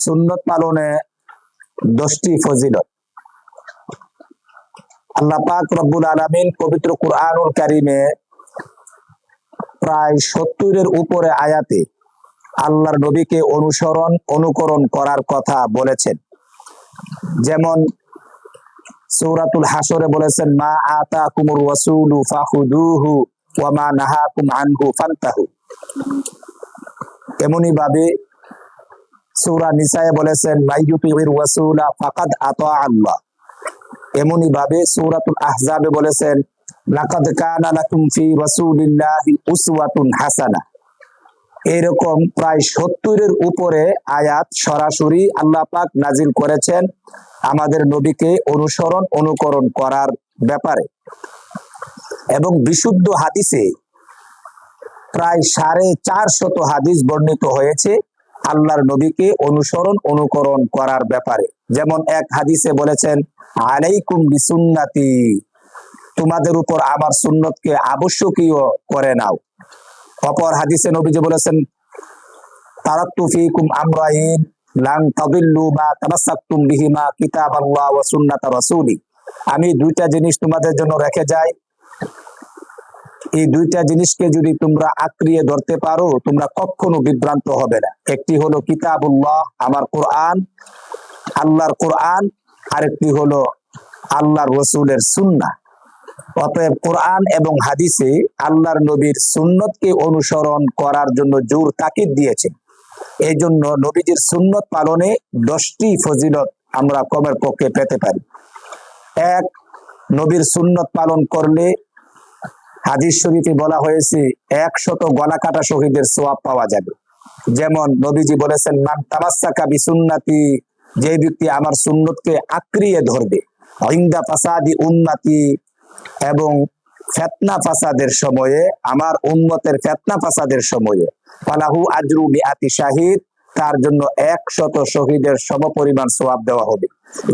সুন্নত পালনে দশটি ফজিলত। আল্লাহ পাক রব্বুল আলামিন পবিত্র কুরআনুল কারিমে প্রায় সত্তরের উপরে আয়াতে আল্লাহর নবীকে অনুসরণ, অনুকরণ করার কথা বলেছেন। যেমন সৌরাতুল হাসরে বলেছেন, মা আতাকুমুর রাসূলু ফাখুদুহু ওয়া মা নাহাকুম আনহু ফান্তাহু। এমনি ভাবে সূরা নিসায়ে বলেছেন ফাকাদ আল্লাহ। এমনি ভাবে সূরাতুল আহজাবে বলেছেন, লাকাদ কানা লাকুম ফি উসওয়াতুন হাসানা। এরকম প্রায় সত্তরের উপরে আয়াত সরাসরি আল্লাহ পাক নাজিল করেছেন আমাদের নবীকে অনুসরণ, অনুকরণ করার ব্যাপারে। এবং বিশুদ্ধ হাদিসে প্রায় সাড়ে চার শত হাদিস বর্ণিত হয়েছে। আল্লাহর নবীকে অনুসরণ, অনুকরণ করার ব্যাপারে। যেমন এক হাদিসে বলেছেন, আলাইকুম বিসুন্নাতি। তোমাদের উপর আমার সুন্নতকে আবশ্যকীয় করে নাও। অপর হাদিসে নবীজি বলেছেন তারাক্তু আমরাইন লান তাদিল্লু মা তামাসসাকতুম বিহিমা কিতাবাল্লাহ ওয়া সুন্নাত রাসূলি। আমি দুইটা জিনিস তোমাদের জন্য রেখে যাই। এই দুইটা জিনিসকে যদি তোমরা আঁকড়িয়ে ধরতে পারো, তোমরা কখনো বিভ্রান্ত হবে না। একটি হলো কিতাবুল্লাহ, আমার কোরআন, আল্লাহর কোরআন, আরেকটি হলো আল্লাহর রসুলের সুন্নাহ। অতএব কোরআন এবং হাদিসে আল্লাহর নবীর সুন্নতকে অনুসরণ করার জন্য জোর তাকিদ দিয়েছে। এই জন্য নবীজির সুন্নত পালনে দশটি ফজিলত আমরা কমের পক্ষে পেতে পারি। এক, নবীর সুন্নত পালন করলে হাদিস শরীফে বলা হয়েছে, একশত গলা কাটা শহীদের সোয়াব পাওয়া যাবে। যেমন নবীজি বলেছেন, মান তামাসাকা বিসুন্নাতি যে ব্যক্তি আমার সুন্নতকে আঁকড়িয়ে ধরবে হিন্দা ফাসাদি উন্নতি এবং ফেতনা ফাসাদের সময়ে, আমার উন্মতের ফেতনা ফাসাদের সময়ে, ফালাহু আজরু বিআতি শাহিদ তার জন্য একশত শহীদের সমপরিমাণ সোয়াব দেওয়া হবে।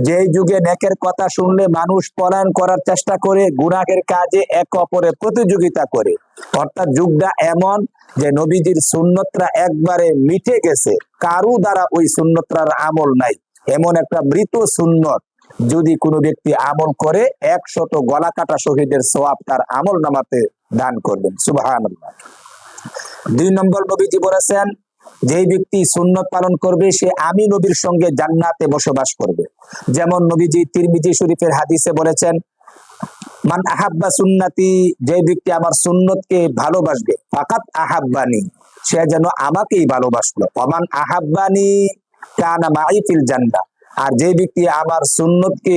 যে যুগে নেকের কথা শুনলে মানুষ পলায়ন করার চেষ্টা করে, গুনাহের কাজে এক অপরে প্রতিযোগিতা করে। অর্থাৎ যুগটা এমন যে নবীজির সুন্নতরা একবারে মিটে গেছে। কারু দ্বারা ওই সুন্নতরার আমল নাই। এমন একটা মৃত সুন্নত যদি কোনো ব্যক্তি আমল করে, একশত গলা কাটা শহীদের সোয়াব তার আমল নামাতে দান করবেন। সুবাহ দুই নম্বর নবীজি বলেছেন যেই ব্যক্তি সুন্নত পালন করবে, সে আমি নবীর সঙ্গে জান্নাতে বসবাস করবে। যেমন নবীজি তিরমিজি শরীফের হাদিসে বলেছেন, মান আহাব্বা সুন্নাতি, যে ব্যক্তি আমার সুন্নতকে ভালোবাসবে, ফাকাত আহাব্বানি, সে যেন আমাকেই ভালোবাসলো। অমান আহাব্বানি কানা মাই ফিল জান্না আর যে ব্যক্তি আমার সুন্নতকে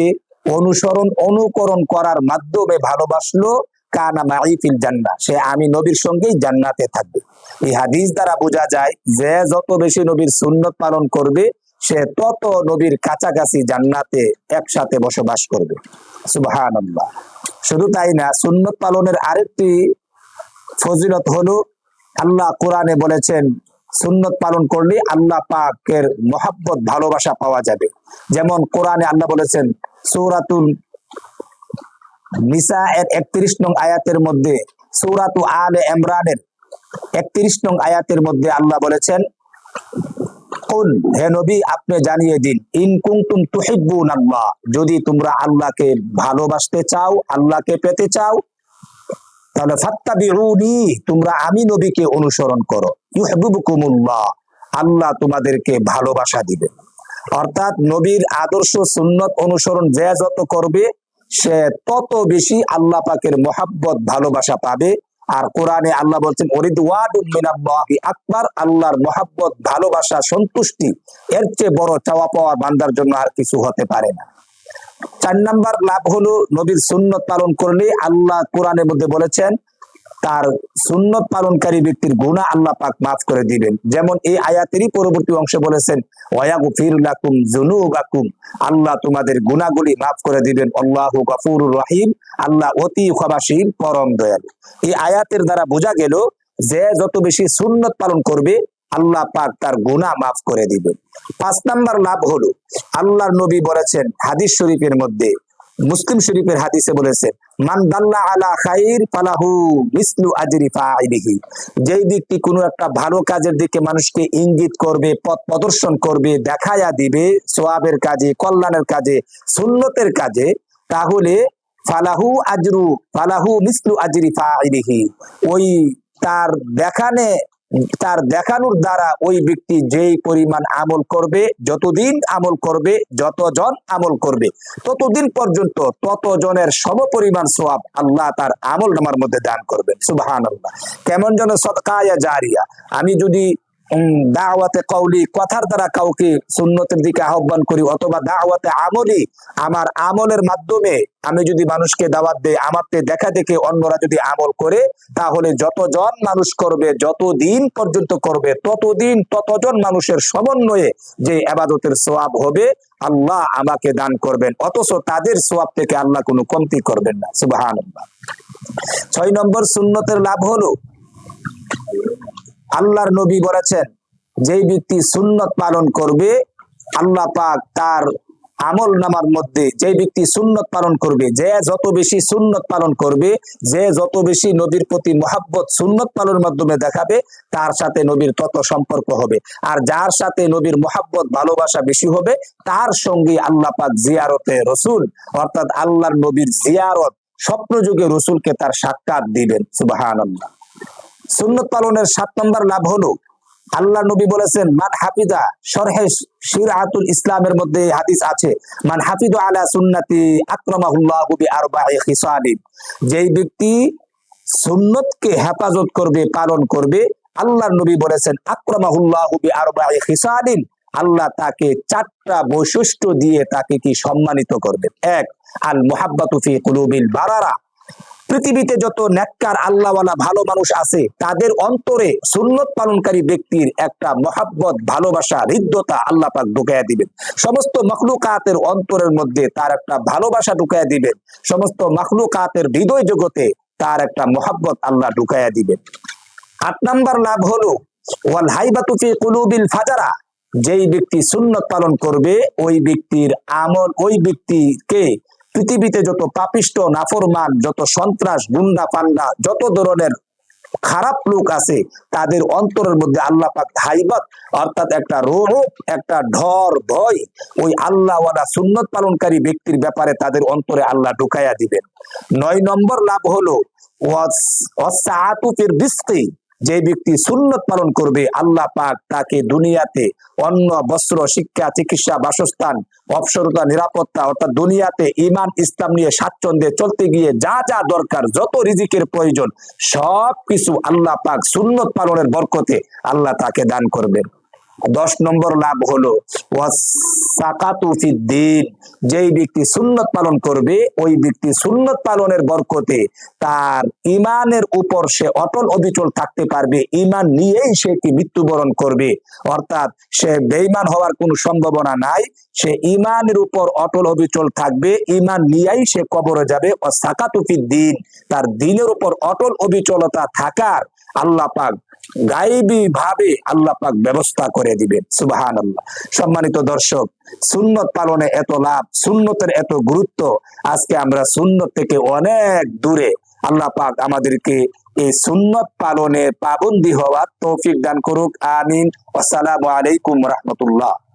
অনুসরণ, অনুকরণ করার মাধ্যমে ভালোবাসলো কানা ফিল জান্না সে আমি নবীর সঙ্গেই জান্নাতে থাকবে। এই হাদিস দ্বারা বোঝা যায় যে যত বেশি নবীর সুন্নত পালন করবে, সে তত নবীর কাছাকাছি জান্নাতে একসাথে বসবাস করবে। সুবহানাল্লাহ। শুধু তাই না, সুন্নত পালনের আরেকটি ফজিলত হলো, আল্লাহ কোরআনে বলেছেন, সুন্নত পালন করলে আল্লাহ পাকের মহাব্বত, ভালোবাসা পাওয়া যাবে। যেমন কোরআনে আল্লাহ বলেছেন সৌরাতুল নিসা এর একত্রিশ নং আয়াতের মধ্যে, সৌরাতু আলে ইমরানের একত্রিশ নং আয়াতের মধ্যে আল্লাহ বলেছেন হে নবী, আপনি জানিয়ে দিন, ইন যদি তোমরা আল্লাহকে ভালোবাসতে চাও, আল্লাহকে পেতে চাও, তাহলে ফাত্তাবিউনি, তোমরা আমি নবীকে অনুসরণ করো। ইউহিব্বুকুমুল্লাহ, আল্লাহ তোমাদেরকে ভালোবাসা দিবে। অর্থাৎ নবীর আদর্শ সুন্নত অনুসরণ যে যত করবে সে তত বেশি আল্লাহ পাকের মোহাব্বত, ভালোবাসা পাবে। আর কোরআনে আল্লাহ বলছেন আকবার আল্লাহর মোহাব্বত, ভালোবাসা, সন্তুষ্টি, এর চেয়ে বড় চাওয়া পাওয়া বান্দার জন্য আর কিছু হতে পারে না। চার নাম্বার লাভ হলো, নবীর সুন্নত পালন করলে আল্লাহ কোরআনের মধ্যে বলেছেন তার সুন্নত পালনকারী ব্যক্তির গুণা আল্লাহ পাক মাফ করে দিবেন। যেমন এই আয়াতেরই পরবর্তী অংশে বলেছেন, ওয়াগুফির লাকুম জুনুবাকুম আল্লাহ তোমাদের গুণাগুলি মাফ করে দিবেন। আল্লাহু গফুরুর রহিম আল্লাহ অতি ক্ষমাশীল, পরম দয়ালু। এই আয়াতের দ্বারা বোঝা গেল যে যত বেশি সুন্নত পালন করবে, আল্লাহ পাক তার গুনাহ মাফ করে দিবেন। পাঁচ নাম্বার লাভ হলো, আল্লাহর নবী বলেছেন হাদিস শরীফের মধ্যে মুসলিম শরীফের হাদিসে বলেছে, মান দাল্লা আলা খাইর ফালাহু মিসলু আজরি ফাইলিহি যেই ব্যক্তি কোনো একটা ভালো কাজের দিকে মানুষকে ইঙ্গিত করবে, পথ প্রদর্শন করবে দেখায়া দিবে সোয়াবের কাজে, কল্যাণের কাজে, সুন্নতের কাজে, তাহলে ফালাহু আজরু, ফালাহু মিসলু আজরি ফাইলিহি ওই তার দেখানে তার দেখানোর দ্বারা ওই ব্যক্তি যেই পরিমাণ আমল করবে, যতদিন আমল করবে, যতজন আমল করবে, ততদিন পর্যন্ত ততজনের সম পরিমাণ সোয়াব আল্লাহ তার আমল নামার মধ্যে দান করবেন সুবাহান আল্লাহ কেমন যেন সৎকায়া জারিয়া। আমি যদি দাওয়াতে কৌলি কথার দ্বারা কাউকে সুন্নতের দিকে আহ্বান করি অথবা দাওয়াতে আমলি আমার আমলের মাধ্যমে আমি যদি মানুষকে দাওয়াত দেই, আমারতে দেখা দেখে অন্যরা যদি আমল করে, তাহলে যতজন মানুষ করবে, যতদিন পর্যন্ত করবে, ততদিন ততজন মানুষের সমন্বয়ে যে আবাদতের সোয়াব হবে, আল্লাহ আমাকে দান করবেন। অথচ তাদের সোয়াব থেকে আল্লাহ কোনো কমতি করবেন না। সুবাহান ছয় নম্বর, সুন্নতের লাভ হলো। আল্লাহর নবী বলেছেন, যেই ব্যক্তি সুন্নত পালন করবে, আল্লাহ পাক তার আমল নামার মধ্যে যে ব্যক্তি সুন্নত পালন করবে, যে যত বেশি সুন্নত পালন করবে, যে যত বেশি নবীর প্রতি মহাব্বত সুন্নত পালনের মাধ্যমে দেখাবে, তার সাথে নবীর তত সম্পর্ক হবে। আর যার সাথে নবীর মহাব্বত, ভালোবাসা বেশি হবে, তার সঙ্গে আল্লাহ পাক জিয়ারতে রসুল, অর্থাৎ আল্লাহর নবীর জিয়ারত স্বপ্ন যুগে রসুলকে তার সাক্ষাৎ দিবেন। সুবাহান আল্লাহ সুন্নত পালনের সাত নম্বর লাভ হলো, আল্লাহ নবী বলেছেন, মান হাফিদা সরহে শিরাতুল ইসলামের মধ্যে হাদিস আছে, মান হাফিদু আলা সুন্নতি আকরামাহুল্লাহু বিআরবা'i খিসালিন যেই ব্যক্তি সুন্নতকে হেফাজত করবে, পালন করবে, আল্লাহ নবী বলেছেন, আকরামাহুল্লাহু খিসালিন আল্লাহ তাকে চারটা বৈশিষ্ট্য দিয়ে তাকে কি সম্মানিত করবে? এক আল মুহাব্বাতু ফি কুলুবিল বারারা পৃথিবীতে যত নেককার আল্লাহওয়ালা ভালো মানুষ আছে, তাদের অন্তরে সুন্নত পালনকারী ব্যক্তির একটা মহাব্বত, ভালোবাসা, হৃদ্যতা আল্লাহ পাক ঢুকাইয়া দিবেন। সমস্ত মখলুকাতের অন্তরের মধ্যে তার একটা ভালোবাসা ঢুকাইয়া দিবেন। সমস্ত মখলুকাতের হৃদয় জগতে তার একটা মহাব্বত আল্লাহ ঢুকাইয়া দিবেন। আট নাম্বার লাভ হলো, ওয়াল হাইবাতু ফি কুলুবিল ফাজারা। যেই ব্যক্তি সুন্নত পালন করবে, ওই ব্যক্তির আমল, ওই ব্যক্তিকে পৃথিবীতে যত পাপিষ্ট, নাফরমান, যত সন্ত্রাস, গুন্ডা, পান্ডা, যত ধরনের খারাপ লোক আছে, তাদের অন্তরের মধ্যে আল্লাহ পাক হাইবত, অর্থাৎ একটা রোহ একটা ঢর, ভয়, ওই আল্লাহ ওয়ালা সুন্নত পালনকারী ব্যক্তির ব্যাপারে তাদের অন্তরে আল্লাহ ঢুকাইয়া দিবেন। নয় নম্বর লাভ হলো যে ব্যক্তি সুন্নত পালন করবে, আল্লাহ পাক তাকে দুনিয়াতে অন্য বস্ত্র, শিক্ষা, চিকিৎসা, বাসস্থান, অবসরতা, নিরাপত্তা অর্থাৎ দুনিয়াতে ইমান ইসলাম নিয়ে স্বাচ্ছন্দ্যে চলতে গিয়ে যা যা দরকার, যত রিজিকের প্রয়োজন, সব কিছু আল্লাহ পাক সুন্নত পালনের বরকতে আল্লাহ তাকে দান করবেন। দশ নম্বর লাভ হলো যেই ব্যক্তি সুন্নত পালন করবে, ওই ব্যক্তি সুন্নত পালনের বরকতে তার ইমানের উপর সে অটল অবিচল থাকতে পারবে। ইমান নিয়েই সে কি মৃত্যুবরণ করবে। অর্থাৎ সে বেইমান হওয়ার কোনো সম্ভাবনা নাই। সে ইমানের উপর অটল অবিচল থাকবে। ইমান নিয়েই সে কবরে যাবে। ও সাকাতুফির দিন তার দিনের উপর অটল অবিচলতা থাকার আল্লাহ পাক গাইবী ভাবে আল্লাহ পাক ব্যবস্থা করে দিবেন সুবাহান আল্লাহ সম্মানিত দর্শক, সুন্নত পালনে এত লাভ, সুন্নতের এত গুরুত্ব, আজকে আমরা সুন্নত থেকে অনেক দূরে আল্লাহ পাক আমাদেরকে এই সুন্নত পালনে পাবন্দি হওয়ার তৌফিক দান করুক, আমিন। আসসালামু আলাইকুম রহমতুল্লাহ।